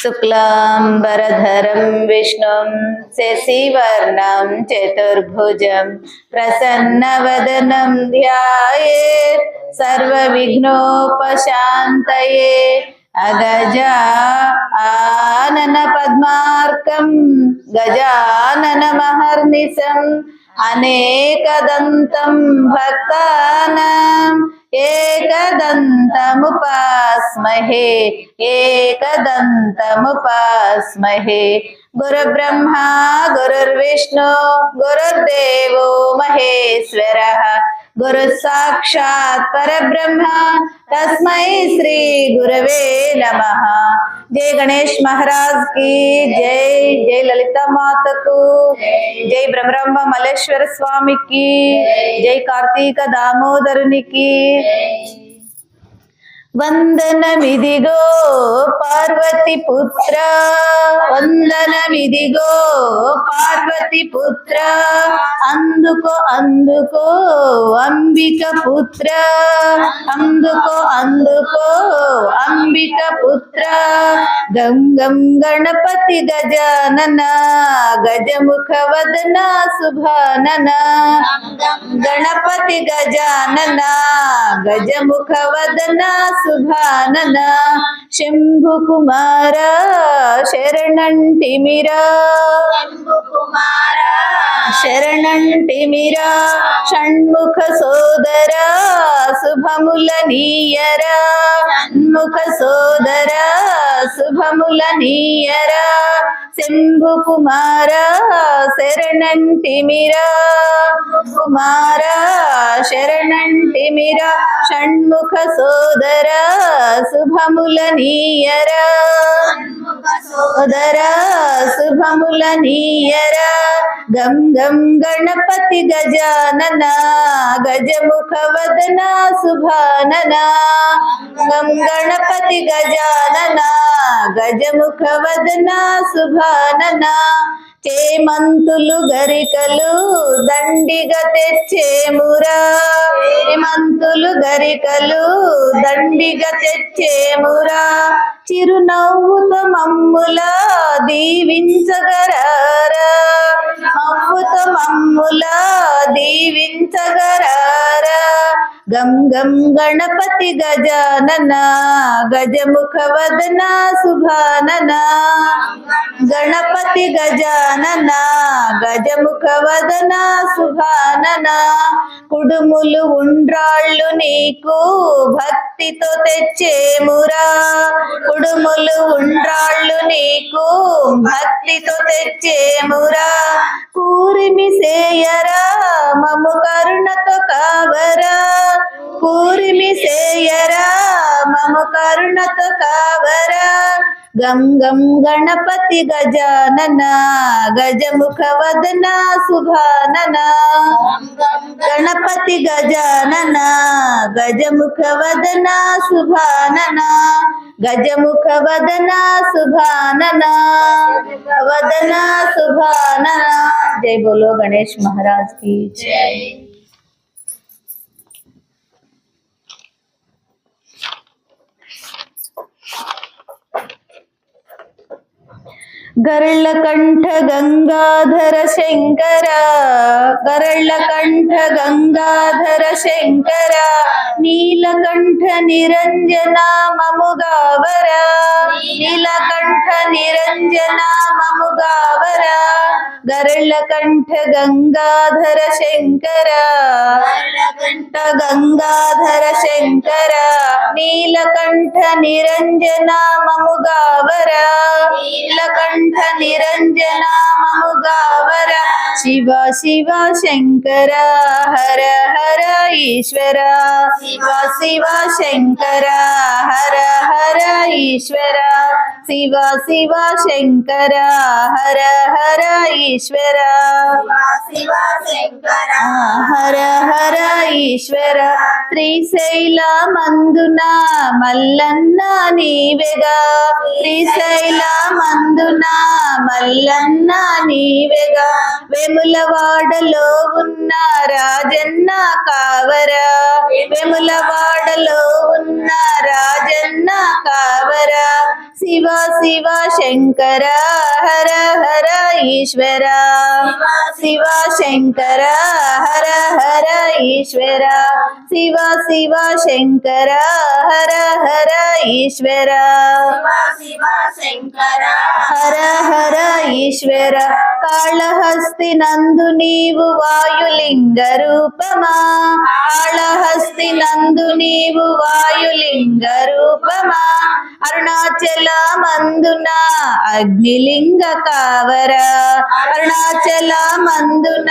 शुक्लाम्बरधरं विष्णुं शशिवर्णं चतुर्भुजं प्रसन्नवदनं ध्यायेत् सर्वविघ्नोपशान्तये अगजा आननपद्मार्कं गजाननमहर्निशम् अनेकदन्तं भक्तानाम् एकदन्तमुपास्महे एकदन्तमुपास्महे। गुरुब्रह्मा, गुरुर्विष्णु, गुरुर्देवो महेश्वरः गुरुः साक्षात् परब्रह्म, तस्मै श्री गुरवे नमः। జై గణేష్ మహారాజ్కి జై జై లలిత మాతకు జై బ్రహ్మరంభ మల్లేశ్వర స్వామికి జై కార్తీక దామోదరునికి. వందనమిదిగో పార్వతి పుత్ర వందనమిదిగో పార్వతి పుత్ర అందుకో అందుకో అంబిక పుత్ర అందుకో అందుకో అంబిక పుత్ర. గంగం గణపతి గజానన గజముఖ వదన శుభానన గణపతి గజానన గజముఖ వదన శుభానన శంభు కుమార శరణంటిమిరా శరణంటిమిరా షణ్ముఖ సోదర శుభముల నీయరా. షణ్ముఖ సోదర శుభముల నీయరా. శంభు కుమార శరణంటిమిరా. కుమార శరణంటిమిరా షణ్ముఖ సోదర శుభముల నీయరా సోదర శుభముల నీయరా గం గం గణపతి గజానన గజముఖ వదన శుభానన గం గణపతి గజానన గజముఖ వదన శుభానన హేమంతులు గరికలు దండిగా తెచ్చేమురా. హేమంతులు గరికలు దండిగా తెచ్చేమురా. చిరునవ్వుతో మమ్ముల దీవించగరారా. నవ్వుతో మమ్ముల దీవించగరారా. గం గం గణపతి గజానన గజముఖవదన శుభానన గణపతి గజానన గజముఖవదన శుభానన కుడుములు ఉండ్రాళ్ళు నీకు భక్తితో తెచ్చేమురా కుడుములు ఉండ్రాళ్ళు నీకు భక్తితో తెచ్చేమురా కూరిమి సేయరా మము కరుణతో కావరా. కూరిమి సేయరా మము కరుణతో కావరా. గంగం గణపతి గజానన గజముఖ వదన సుభానన. గణపతి గజానన గజముఖ వదన సుభానన. గజముఖ వదన సుభానన. వదన సుభానన. జై బోలో గణేష్ మహారాజ్కి జై. గరళ్ళకంఠ గంగాధర శంకర గరళ్ళకంఠ గంగాధర శంకర నీలకంఠ నిరంజన మముగావర నీలకంఠ నిరంజన మముగావర గరళ్ళకంఠ గంగాధర శంకర గరళ్ళకంఠ గంగాధర శంకర నీలకంఠ నిరంజన మముగావర నీలకంఠ నిరంజన మముగావర శివ శివ శంకర. హర హర ఈశ్వర. శివ శివ శంకర. హర హర ఈశ్వర. శివ శివ శంకర హర హర ఈశ్వర. శివ శంకర హర హర ఈశ్వర. శ్రీశైల మందున మల్లన్న నీవెగా. శ్రీశైల మందున మల్లన్న నీవెగా. వెములవాడలో ఉన్న రాజన్న కావరా. వెములవాడలో ఉన్న శివ శివ శంకర హర హర ఈశ్వర శివ శంకర హర హర ఈశ్వర శివ శివ శంకర హర హర ఈశ్వర శివ శంకర హర హర ఈశ్వర కాళహస్తి నందు నీవు వాయులింగ రూపమా కాళహస్తి నందు నీవు వాయులింగ రూపమా అరుణాచల మందున అగ్నిలింగ కావర. అరుణాచల మందున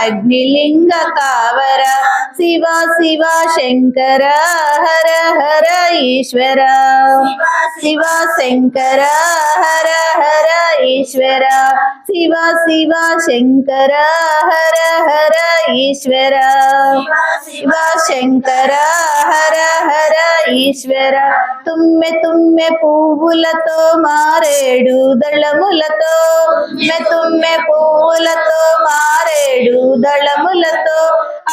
అగ్నిలింగ కావర. శివ శివ శంకర హర హర ఈశ్వర. శివ శంకర హర హర ఈశ్వర. శివ శివ శంకర హర హర ఈశ్వర. శివ శంకర హర హర ఈశ్వర. తుమ్మె తుమ్మె పువ్వులతో మారేడు దళములతో తుమ్మె తుమ్మె పువ్వులతో మారేడు దళములతో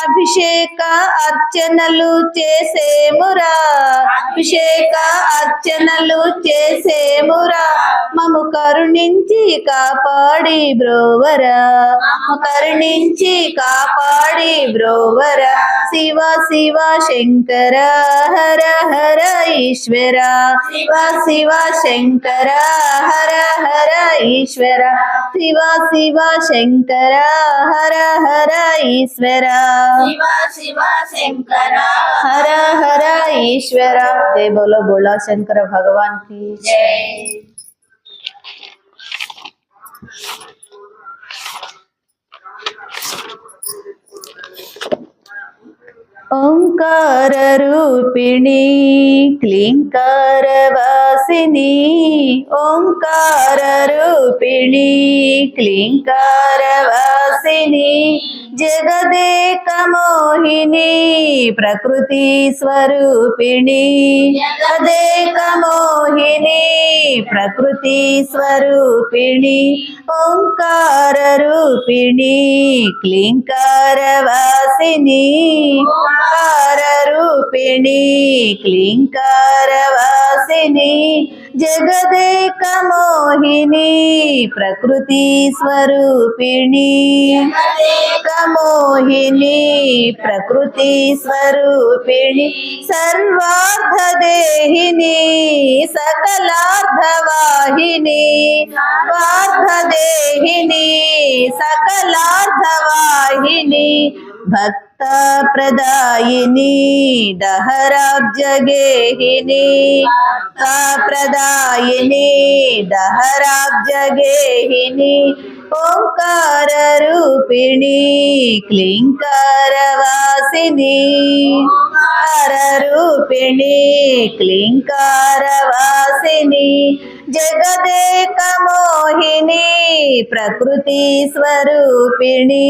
అభిషేక అర్చనలు చేసేమురా అభిషేక అర్చనలు చేసేమురా మము కరుణించి కాపాడి బ్రోవరా మము కరుణించి కాపాడి బ్రోవరా శివ శివ శంకర హర హర ఈశ్వర శివ శివ శంకర హర హర ఈశ్వర శివ శివ శంకర హర హర ఈశ్వర. శివ శివ శంకర హర హర ఈశ్వర. జయ బోలో బోళా శంకర భగవాన్కి జై. ఓంకార రూపిణి క్లింకార వాసిని. ఓంకార రూపిణి క్లింకార వాసిని. జగదేక మోహిని ప్రకృతి స్వరూపిణి. జగదేకమోహిని ప్రకృతి స్వరూపిణి. ఓంకార రూపిణి క్లింకార వాసిని. ఓంకార రూపిణి క్లింకార వాసిని. జగదేక మోహిని ప్రకృతి స్వరూపిణి. मोहिनी प्रकृति स्वरूपिणी सर्वार्धदेहिनी सकलार्धवाहिनी स्वार्धदेहिनी सकलार्धवाहिनी भक्त प्रदायिनी दहराब्जगेहिनी प्रदायिनी दहराब्जगेहिनी ఓంకార రూపిణి క్లింకార వాసిని. రూపిణి క్లింకార వాసిని. జగదేక మోహిని ప్రకృతి స్వరూపిణి.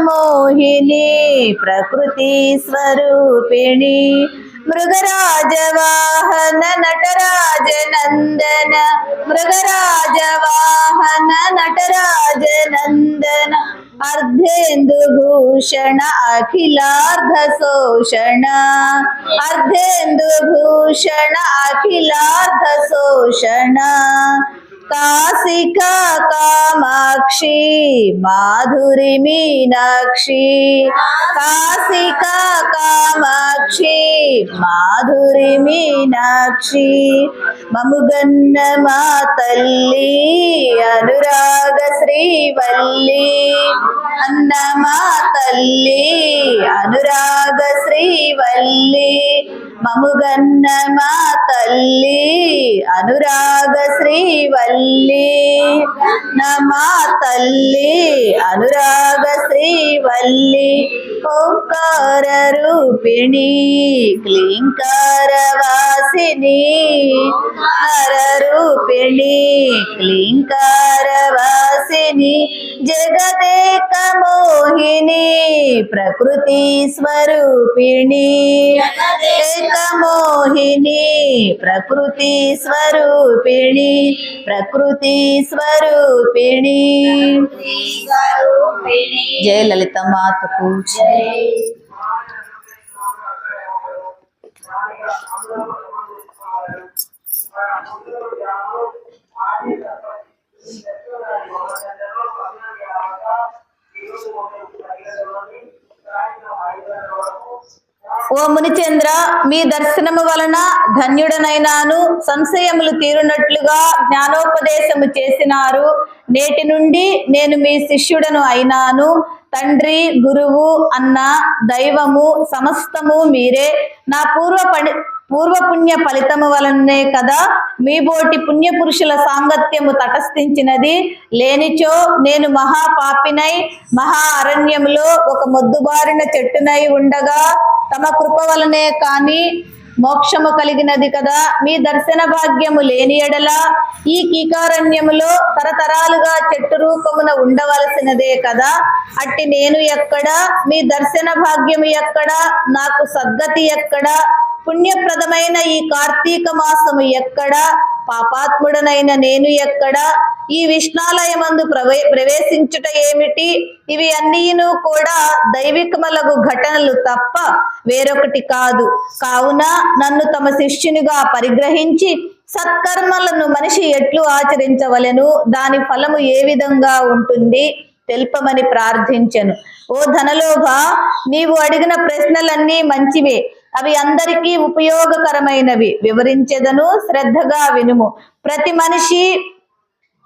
మోహిని ప్రకృతి స్వరూపిణి. మృగరాజవాహన నటరాజనందన మృగరాజవా ಮಹನ ನಟರಾಜ ನಂದನ ಅರ್ಧೇಂದು ಭೂಷಣ ಅಖಿಲಾರ್ಧ ಶೋಷಣ. ಅರ್ಧೇಂದು ಭೂಷಣ ಅಖಿಲಾರ್ಧ ಶೋಷಣ. కాశికా కామాక్షి మాధురి మీనాక్షి కాశికా కామాక్షి మాధురి మీనాక్షి మముగన్న మా తల్లి అనురాగ శ్రీవల్లి అన్నమా తల్లి అనురాగ శ్రీవల్లి మముగన్న మా తల్లి అనురాగ శ్రీవల్లి నమా తల్లి అనురాగ శ్రీవల్లి ఓంకార రూపిణి క్లీంకార వాసిని హర రూపిణి క్లీంకార వాసిని జగదేక మోహిని ప్రకృతి స్వరూపిణి మోహిని ప్రకృతి స్వరూపిణి ప్రకృతి స్వరూపిణి. స్వరూపిణి జయ లలిత మాతకు. ఓ మునిచంద్ర మీ దర్శనము వలన ధన్యుడనైనాను. సంశయములు తీరునట్లుగా జ్ఞానోపదేశము చేసినారు. నేటి నుండి నేను మీ శిష్యుడను అయినాను. తండ్రి గురువు అన్న దైవము సమస్తము మీరే. నా పూర్వ పని పూర్వపుణ్య ఫలితము వలనే కదా మీ బోటి పుణ్యపురుషుల సాంగత్యము తటస్థించినది. లేనిచో నేను మహాపాపినై మహా అరణ్యములో ఒక మొద్దుబారిన చెట్టునై ఉండగా తమ కృప వలనే కాని మోక్షము కలిగినది కదా. మీ దర్శన భాగ్యము లేని ఎడల ఈ కీకారణ్యములో తరతరాలుగా చెట్టు రూపమున ఉండవలసినదే కదా. అట్టి నేను ఎక్కడ? మీ దర్శన భాగ్యము ఎక్కడ? నాకు సద్గతి ఎక్కడ? పుణ్యప్రదమైన ఈ కార్తీక మాసము ఎక్కడ? పాపాత్ముడనైన నేను ఎక్కడ? ఈ విష్ణాలయమందు ప్రవే ప్రవేశించుట ఏమిటి? ఇవి అన్నీను కూడా దైవికమలగు ఘటనలు తప్ప వేరొకటి కాదు. కావున నన్ను తమ శిష్యునిగా పరిగ్రహించి సత్కర్మలను మనిషి ఎట్లు ఆచరించవలెను? దాని ఫలము ఏ విధంగా ఉంటుంది? తెలుపమని ప్రార్థించెను. ఓ ధనలోభ నీవు అడిగిన ప్రశ్నలన్నీ మంచివే. అవి అందరికీ ఉపయోగకరమైనవి. వివరించెదను శ్రద్ధగా వినుము. ప్రతి మనిషి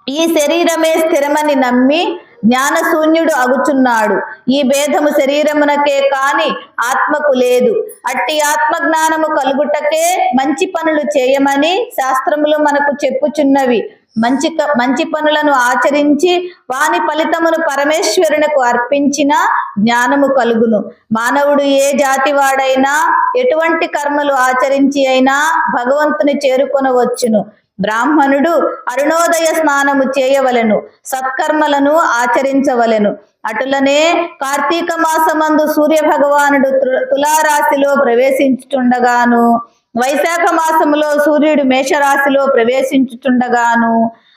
ఈ శరీరమే స్థిరమని నమ్మి జ్ఞానశూన్యుడు అగుచున్నాడు ఈ భేదము శరీరమునకే కాని ఆత్మకు లేదు. అట్టి ఆత్మ జ్ఞానము కలుగుటకే మంచి పనులు చేయమని శాస్త్రములు మనకు చెప్పుచున్నవి. మంచి క- మంచి పనులను ఆచరించి వాని ఫలితమును పరమేశ్వరునకు అర్పించిన జ్ఞానము కలుగును. మానవుడు ఏ జాతి వాడైనా ఎటువంటి కర్మలు ఆచరించి అయినా భగవంతుని చేరుకొనవచ్చును బ్రాహ్మణుడు అరుణోదయ స్నానము చేయవలెను సత్కర్మలను ఆచరించవలెను. అటులనే కార్తీక మాసమందు సూర్య భగవానుడు తులారాశిలో ప్రవేశించుండగాను వైశాఖ మాసములో సూర్యుడు మేషరాశిలో ప్రవేశించుచుండగాను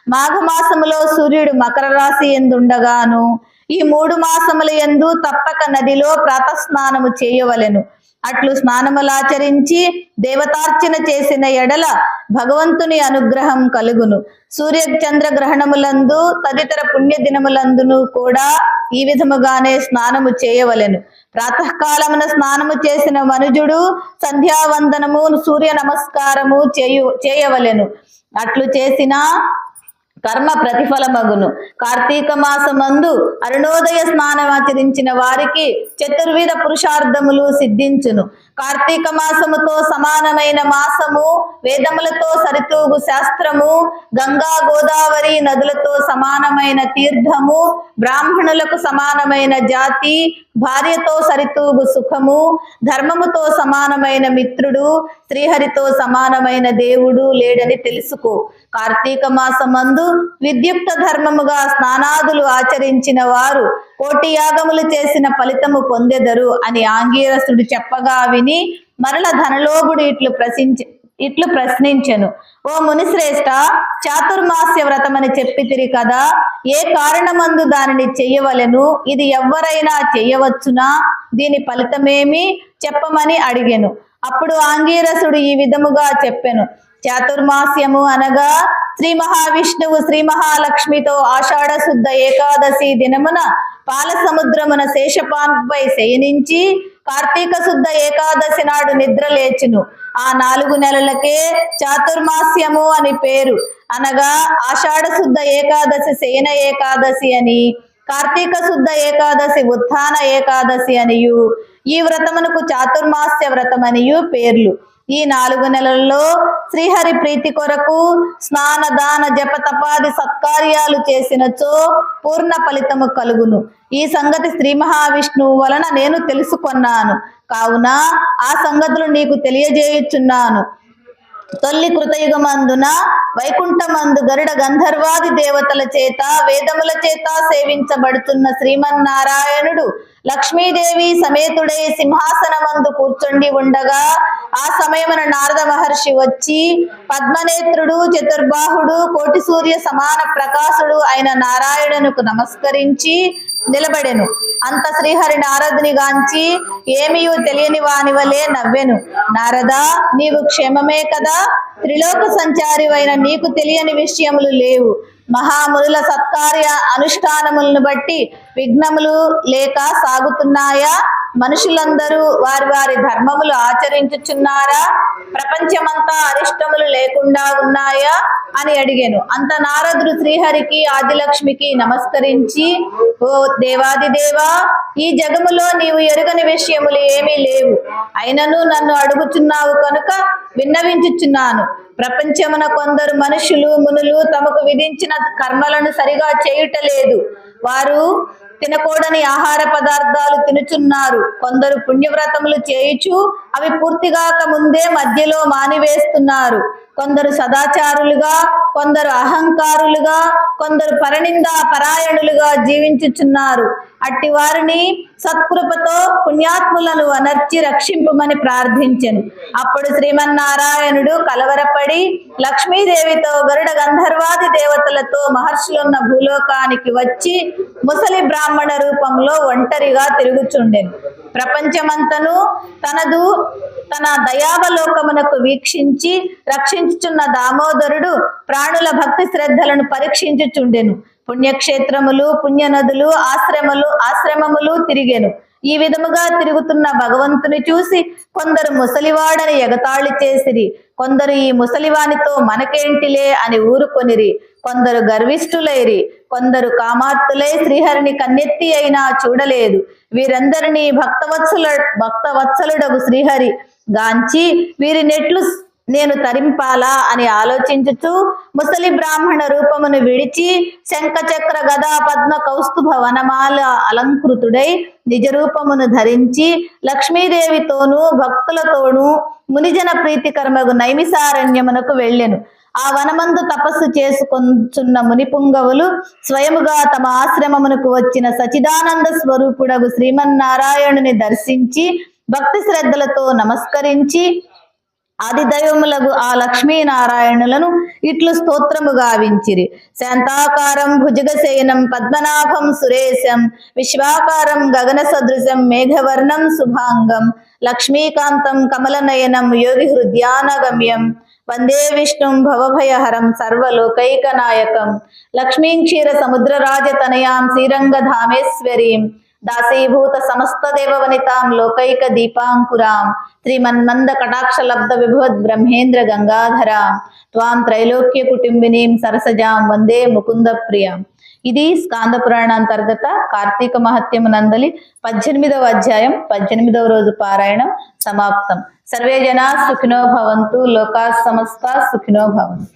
మాఘమాసములో సూర్యుడు మకర రాశి ఎందుండగాను ఈ మూడు మాసముల ఎందు తప్పక నదిలో ప్రాతస్నానము చేయవలెను. అట్లు స్నానములాచరించి దేవతార్చన చేసిన ఎడల భగవంతుని అనుగ్రహం కలుగును. సూర్య చంద్ర గ్రహణములందు తదితర పుణ్య దినములందును కూడా ఈ విధముగానే స్నానము చేయవలెను. ప్రాతకాలమున స్నానము చేసిన మనుజుడు సంధ్యావందనము సూర్య నమస్కారము చేయు చేయవలెను. అట్లు చేసిన కర్మ ప్రతిఫలమగును. కార్తీక మాసమందు అరుణోదయ స్నానం ఆచరించిన వారికి చతుర్విధ పురుషార్థములు సిద్ధించును. కార్తీక మాసముతో సమానమైన మాసము వేదములతో సరితూగు శాస్త్రము గంగా గోదావరి నదులతో సమానమైన తీర్థము బ్రాహ్మణులకు సమానమైన జాతి భార్యతో సరితూగు సుఖము ధర్మముతో సమానమైన మిత్రుడు శ్రీహరితో సమానమైన దేవుడు లేడని తెలుసుకో. కార్తీక మాసమందు విద్యుక్త ధర్మముగా స్నానాదులు ఆచరించిన వారు కోటి యాగములు చేసిన ఫలితము పొందెదరు అని ఆంగీరసుడు చెప్పగా విని మరల ధనలోభుడు ఇట్లు ప్రశ్నించి ఇట్లు ప్రశ్నించెను. ఓ మునిశ్రేష్ట చాతుర్మాస్య వ్రతమని చెప్పితిరి కదా ఏ కారణమందు దానిని చెయ్యవలెను? ఇది ఎవ్వరైనా చెయ్యవచ్చునా? దీని ఫలితమేమి? చెప్పమని అడిగెను. అప్పుడు ఆంగీరసుడు ఈ విధముగా చెప్పెను. చాతుర్మాస్యము అనగా శ్రీ మహావిష్ణువు శ్రీ మహాలక్ష్మితో ఆషాఢ శుద్ధ ఏకాదశి దినమున పాల సముద్రమున శేషపాన్పై శయనించి కార్తీక శుద్ధ ఏకాదశి నాడు నిద్ర లేచును. ఆ నాలుగు నెలలకే చాతుర్మాస్యము అని పేరు. అనగా ఆషాఢ శుద్ధ ఏకాదశి శయన ఏకాదశి అని కార్తీక శుద్ధ ఏకాదశి ఉత్థాన ఏకాదశి అనియు ఈ వ్రతమునకు చాతుర్మాస్య వ్రతమనియు పేర్లు. ఈ నాలుగు నెలల్లో శ్రీహరి ప్రీతి కొరకు స్నాన దాన జప తపాది సత్కార్యాలు చేసినచో పూర్ణ ఫలితము కలుగును. ఈ సంగతి శ్రీ మహావిష్ణువు వలన నేను తెలుసుకొన్నాను. కావున ఆ సంగతులు నీకు తెలియజేయుచున్నాను. తొల్లి కృతయుగమందున వైకుంఠమందు గరుడ గంధర్వాది దేవతల చేత వేదముల చేత సేవించబడుతున్న శ్రీమన్నారాయణుడు లక్ష్మీదేవి సమేతుడై సింహాసనమందు కూర్చొండి ఉండగా ఆ సమయమున నారద మహర్షి వచ్చి పద్మనేత్రుడు చతుర్బాహుడు కోటి సూర్య సమాన ప్రకాశుడు అయిన నారాయణునకు నమస్కరించి నిలబడెను. అంత శ్రీహరి నారదుని గాంచి ఏమియు తెలియని వానివలే నవ్వెను. నారద నీవు క్షేమమే కదా? త్రిలోక సంచారివైన నీకు తెలియని విషయములు లేవు. మహామునుల సత్కార్య అనుష్ఠానములను బట్టి విఘ్నములు లేక సాగుతున్నాయా? మనుషులందరూ వారి వారి ధర్మములు ఆచరించుచున్నారా? ప్రపంచమంతా అరిష్టములు లేకుండా ఉన్నాయా? అని అడిగాను. అంత నారదుడు శ్రీహరికి ఆదిలక్ష్మికి నమస్కరించి ఓ దేవాది దేవా ఈ జగములో నీవు ఎరుగని విషయములు ఏమీ లేవు. అయినను నన్ను అడుగుచున్నావు కనుక విన్నవించుచున్నాను. ప్రపంచమున కొందరు మనుషులు మునులు తమకు విధించిన కర్మలను సరిగా చేయుటలేదు. వారు తినకూడని ఆహార పదార్థాలు తినుచున్నారు. కొందరు పుణ్యవ్రతములు చేయుచు అవి పూర్తిగాక ముందే మధ్యలో మానివేస్తున్నారు. కొందరు సదాచారులుగా కొందరు అహంకారులుగా కొందరు పరనిందా పరాయణులుగా జీవించుచున్నారు. అట్టి వారిని సత్కృపతో పుణ్యాత్ములను అనర్చి రక్షింపమని ప్రార్థించెను. అప్పుడు శ్రీమన్నారాయణుడు కలవరపడి లక్ష్మీదేవితో గరుడ గంధర్వాది దేవతలతో మహర్షులున్న భూలోకానికి వచ్చి ముసలి బ్రాహ్మణ రూపంలో ఒంటరిగా తిరుగుచుండెను. ప్రపంచమంతను తనదు తన దయావలోకమునకు వీక్షించి రక్షించుచున్న దామోదరుడు ప్రాణుల భక్తి శ్రద్ధలను పరీక్షించుచుండెను. పుణ్యక్షేత్రములు పుణ్యనదులు ఆశ్రమలు ఆశ్రమములు తిరిగెను. ఈ విధముగా తిరుగుతున్న భగవంతుని చూసి కొందరు ముసలివాడని ఎగతాళి చేసిరి. కొందరు ఈ ముసలివానితో మనకేంటిలే అని ఊరుకొనిరి. కొందరు గర్విష్ఠులైరి. కొందరు కామార్తులై శ్రీహరిని కన్నెత్తి అయినా చూడలేదు. వీరందరినీ భక్తవత్సల భక్తవత్సలుడగు శ్రీహరి. గాంచి వీరి నెట్లు నేను తరింపాలా అని ఆలోచించుచు ముసలి బ్రాహ్మణ రూపమును విడిచి శంఖచక్ర గదా పద్మ కౌస్తుభ వనమాల అలంకృతుడై నిజ రూపమును ధరించి లక్ష్మీదేవితోనూ భక్తులతోనూ మునిజన ప్రీతికరమగు నైమిసారణ్యమునకు వెళ్ళెను. ఆ వనమందు తపస్సు చేసుకొంచున్న మునిపుంగవులు స్వయముగా తమ ఆశ్రమమునకు వచ్చిన సచిదానంద స్వరూపుడగు శ్రీమన్నారాయణుని దర్శించి భక్తి శ్రద్ధలతో నమస్కరించి ఆది దైవములకు ఆ లక్ష్మీనారాయణులను ఇట్లు స్తోత్రము గావించిరి. శాంతాకారం భుజగశయనం పద్మనాభం సురేశం విశ్వాకారం గగన సదృశం మేఘవర్ణం శుభాంగం లక్ష్మీకాంతం కమలనయనం యోగి హృద్యానగమ్యం వందే విష్ణుం భవభయహరం సర్వలోకైకనాయకం. లక్ష్మీం క్షీర సముద్రరాజతనయాం శ్రీరంగధామేశ్వరీం దాసీభూత సమస్త దేవవనితాం లోకైక దీపాంకురాం శ్రీమన్మంద కటాక్ష లబ్ధ విభవద్ బ్రహ్మేంద్ర గంగాధరాం త్వాం త్రైలోక్య కుటుంబినీం సరసజాం వందే ముకుంద ప్రియాం ఇది స్కాంద పురాణ అంతర్గత కార్తీక మహత్యము నందలి పద్దెనిమిదవ అధ్యాయం పద్దెనిమిదవ రోజు పారాయణం సమాప్తం. సర్వే జనా సుఖినో భవంతు లోకా సమస్త సుఖినో భవంతు.